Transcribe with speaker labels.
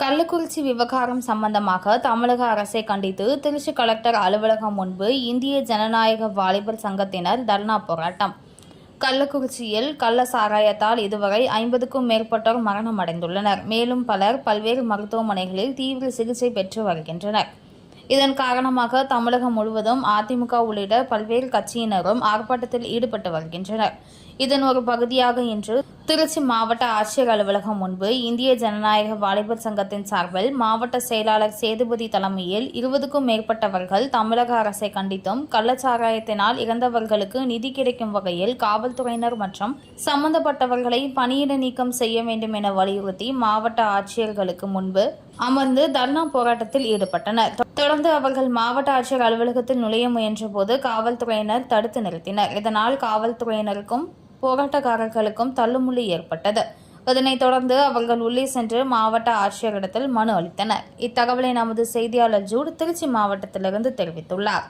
Speaker 1: கள்ளக்குறிச்சி விவகாரம் சம்பந்தமாக தமிழக அரசை கண்டித்து திருச்சி கலெக்டர் அலுவலகம் முன்பு இந்திய ஜனநாயக வாலிபர் சங்கத்தினர் தர்ணா போராட்டம். கள்ளக்குறிச்சியில் கள்ள சாராயத்தால் இதுவரை ஐம்பதுக்கும் மேற்பட்டோர் மரணம் அடைந்துள்ளனர் மேலும் பலர் பல்வேறு மருத்துவமனைகளில் தீவிர சிகிச்சை பெற்று வருகின்றனர். இதன் காரணமாக தமிழகம் முழுவதும் அதிமுக உள்ளிட்ட பல்வேறு கட்சியினரும் ஆர்ப்பாட்டத்தில் ஈடுபட்டு வருகின்றனர். இதன் ஒரு பகுதியாக இன்று திருச்சி மாவட்ட ஆட்சியர் அலுவலகம் முன்பு இந்திய ஜனநாயக வாலிபர் சங்கத்தின் சார்பில் மாவட்ட செயலாளர் சேதுபதி தலைமையில் இருபதுக்கும் மேற்பட்டவர்கள் தமிழக அரசை கண்டித்தும் கள்ளச்சாராயத்தினால் இறந்தவர்களுக்கு நிதி கிடைக்கும் வகையில் காவல்துறையினர் மற்றும் சம்பந்தப்பட்டவர்களை பணியிட நீக்கம் செய்ய வேண்டும் என வலியுறுத்தி மாவட்ட ஆட்சியர்களுக்கு முன்பு அமர்ந்து தர்ணா போராட்டத்தில் ஈடுபட்டனர். தொடர்ந்து அவர்கள் மாவட்ட ஆட்சியர் அலுவலகத்தில் நுழைய முயன்றபோது காவல்துறையினர் தடுத்து நிறுத்தினர். இதனால் காவல்துறையினருக்கும் போராட்டக்காரர்களுக்கும் தள்ளுமுள்ளி ஏற்பட்டது. இதனைத் தொடர்ந்து அவர்கள் உள்ளே சென்று மாவட்ட ஆட்சியரிடத்தில் மனு அளித்தனர். இத்தகவலை நமது செய்தியாளர் ஜூட் திருச்சி மாவட்டத்திலிருந்து தெரிவித்துள்ளார்.